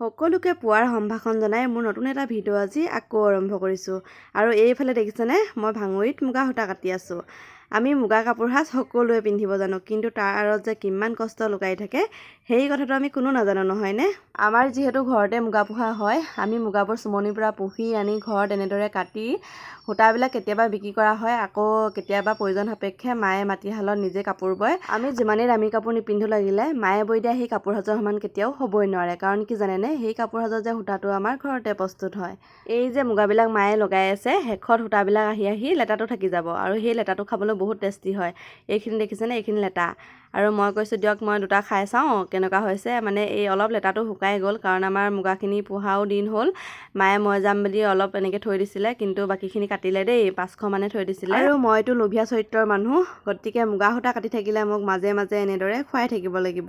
সকলোকে পুৱাৰ সম্ভাষণ জনাই মোৰ নতুন এটা ভিডিঅ' আজি আকৌ আৰম্ভ কৰিছোঁ। আৰু এইফালে দেখিছেনে মই ভাঙৰিত মুগা সূতা কাটি আছোঁ। আমি মুগা কাপোৰ সাজ সকলোৱে পিন্ধিব জানো কিন্তু তাৰ আঁৰত যে কিমান কষ্ট লুকাই থাকে সেই কথাটো আমি কোনো নাজানো নহয়নে? আমাৰ যিহেতু ঘৰতে মুগা পোহা হয় আমি মুগাবোৰ চুমনিৰ পৰা পুহি আনি ঘৰত এনেদৰে কাটি সূতাবিলাক কেতিয়াবা বিক্ৰী কৰা হয় আকৌ কেতিয়াবা প্ৰয়োজন সাপেক্ষে মায়ে মাটিশালত নিজে কাপোৰ বয়। আমি যিমানেই দামী কাপোৰ নিপিন্ধো লাগিলে মায়ে বৈ দিয়া সেই কাপোৰ সাজৰ সমান কেতিয়াও হ'বই নোৱাৰে কাৰণ কি জানেনে সেই কাপোৰ সাজৰ যে সূতাটো আমাৰ ঘৰতে প্ৰস্তুত হয়। এই যে মুগাবিলাক মায়ে লগাই আছে শেষত সূতাবিলাক আহি আহি লেতাটো থাকি যাব আৰু সেই লেতাটো খাবলৈ বহুত টেষ্টি হয়। এইখিনি দেখিছেনে? এইখিনি লেতা আৰু মই কৈছোঁ দিয়ক মই দুটা খাই চাওঁ কেনেকুৱা হৈছে? মানে এই অলপ লেতাটো শুকাই গ'ল কাৰণ আমাৰ মুগাখিনি পোহাও দিন হ'ল। মায়ে মই যাম বুলি অলপ এনেকৈ থৈ দিছিলে কিন্তু বাকীখিনি কাটিলে দেই পাঁচশ মানে থৈ দিছিলে। আৰু মইতো লোভীয়া চৰিত্ৰৰ মানুহ গতিকে মুগা সূতা কাটি থাকিলে মোক মাজে মাজে এনেদৰে খুৱাই থাকিব লাগিব।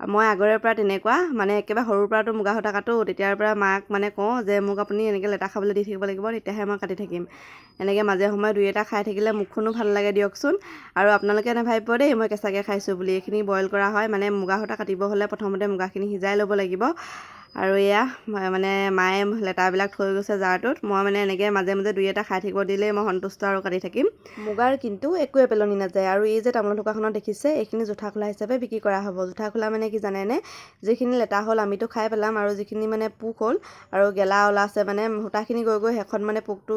মই আগৰে পৰা তেনেকুৱা মানে একেবাৰে সৰুৰ পৰাতো মুগা সূতা কাটো তেতিয়াৰ পৰা মাক মানে কওঁ যে মোক আপুনি এনেকৈ লেটা খাবলৈ দি থাকিব লাগিব তেতিয়াহে মই কাটি থাকিম। এনেকৈ মাজে সময়ে দুই এটা খাই থাকিলে মুখখনো ভাল লাগে দিয়কচোন। আৰু আপোনালোকে নাভাবিব দেই মই কেঁচাকৈ খাইছোঁ বুলি। এইখিনি বইল কৰা হয় মানে মুগা সূতা কাটিব হ'লে প্ৰথমতে মুগাখিনি সিজাই ল'ব লাগিব। আৰু এয়া মানে মায়ে লেটাবিলাক থৈ গৈছে জাৰটোত। মই মানে এনেকৈ মাজে মাজে দুই এটা খাই থাকিব দিলেই মই সন্তুষ্ট আৰু কাটি থাকিম। মুগাৰ কিন্তু একোৱে পেলনি নাযায়। আৰু এই যে তামোল ঢুকাখনত দেখিছে এইখিনি জোঠা খোলা হিচাপে বিক্ৰী কৰা হ'ব। জোঠা খোলা মানে কি জানেনে? যিখিনি লেটা হ'ল আমিতো খাই পেলাম আৰু যিখিনি মানে পোক হ'ল আৰু গেলা ওলাইছে মানে সূতাখিনি গৈ গৈ শেষত মানে পোকটো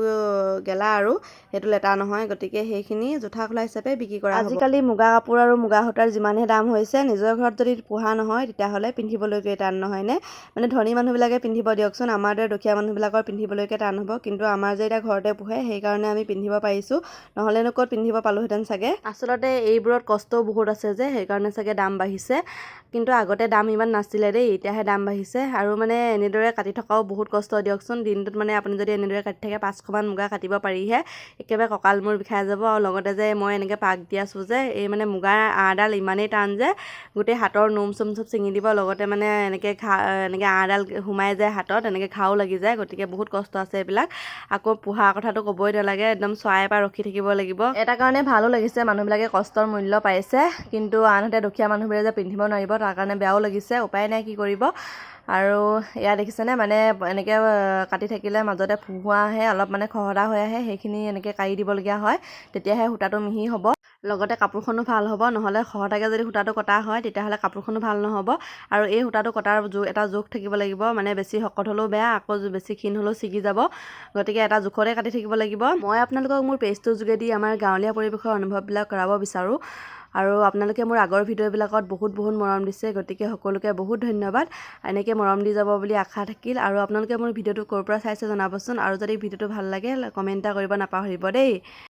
গেলা আৰু সেইটো লেটা নহয়। গতিকে সেইখিনি জোঠা খোলা হিচাপে বিক্ৰী কৰা আজিকালি মুগা কাপোৰ আৰু মুগা সূতাৰ যিমানহে দাম হৈছে নিজৰ ঘৰত যদি পোহা নহয় তেতিয়াহ'লে পিন্ধিবলৈকে টান নহয়নে মানে ধনী মানুহবিলাকে পিন্ধিব দিয়কচোন আমাৰ দৰে দুখীয়া মানুহবিলাকৰ পিন্ধিবলৈকে টান হ'ব। কিন্তু আমাৰ যে এতিয়া ঘৰতে পোহে সেইকাৰণে আমি পিন্ধিব পাৰিছোঁ। নহ'লেনো ক'ত পিন্ধিব পালোহেঁতেন চাগে? আচলতে এইবোৰত কষ্টও বহুত আছে যে সেইকাৰণে চাগে দাম বাঢ়িছে। কিন্তু আগতে দাম ইমান নাছিলে দেই এতিয়াহে দাম বাঢ়িছে। আৰু মানে এনেদৰে কাটি থকাও বহুত কষ্ট দিয়কচোন। দিনটোত মানে আপুনি যদি এনেদৰে কাটি থাকে পাঁচশমান মুগা কাটিব পাৰিহে একেবাৰে কঁকাল মূৰ বিষাই যাব। আৰু লগতে যে মই এনেকৈ পাক দি আছোঁ যে এই মানে মুগাৰ আঁৰডাল ইমানেই টান যে গোটেই হাতৰ নোম চোম চব ছিঙি দিব। লগতে মানে এনেকৈ ঘা এনেকৈ আঁৰডাল সোমাই যায় হাতত এনেকৈ ঘাও লাগি যায় গতিকে বহুত কষ্ট আছে এইবিলাক। আকৌ পোহাৰ কথাটো ক'বই নালাগে একদম চৰাইৰ পৰা ৰখি থাকিব লাগিব। এটা কাৰণে ভালো লাগিছে মানুহবিলাকে কষ্টৰ মূল্য পাইছে। কিন্তু আনহাতে দুখীয়া মানুহবোৰে যে পিন্ধিব নোৱাৰিব তাৰ কাৰণে বেয়াও লাগিছে উপায় নাই কি কৰিব। আৰু এয়া দেখিছেনে মানে এনেকৈ কাটি থাকিলে মাজতে ফুহুৱা আহে অলপ মানে খহৰা হৈ আহে সেইখিনি এনেকৈ কাঢ়ি দিবলগীয়া হয় তেতিয়াহে সূতাটো মিহি হ'ব। লগতে কাপোৰখনো ভাল হ'ব নহ'লে খহটাকৈ যদি সূতাটো কটা হয় তেতিয়াহ'লে কাপোৰখনো ভাল নহ'ব। আৰু এই সূতাটো কটাৰ এটা জোখ থাকিব লাগিব মানে বেছি শকত হ'লেও বেয়া আকৌ বেছি ক্ষীণ হ'লেও ছিগি যাব। গতিকে এটা জোখতে কাটি থাকিব লাগিব। মই আপোনালোকক মোৰ পেজটোৰ যোগেদি আমাৰ গাঁৱলীয়া পৰিৱেশৰ অনুভৱবিলাক কৰাব বিচাৰোঁ। আৰু আপোনালোকে মোৰ আগৰ ভিডিঅ'বিলাকত বহুত বহুত মৰম দিছে গতিকে সকলোকে বহুত ধন্যবাদ। এনেকৈ মৰম দি যাব বুলি আশা থাকিল আৰু আপোনালোকে মোৰ ভিডিঅ'টো ক'ৰ পৰা চাইছে জনাবচোন। আৰু যদি ভিডিঅ'টো ভাল লাগে কমেণ্ট এটা কৰিব নাপাহৰিব দেই।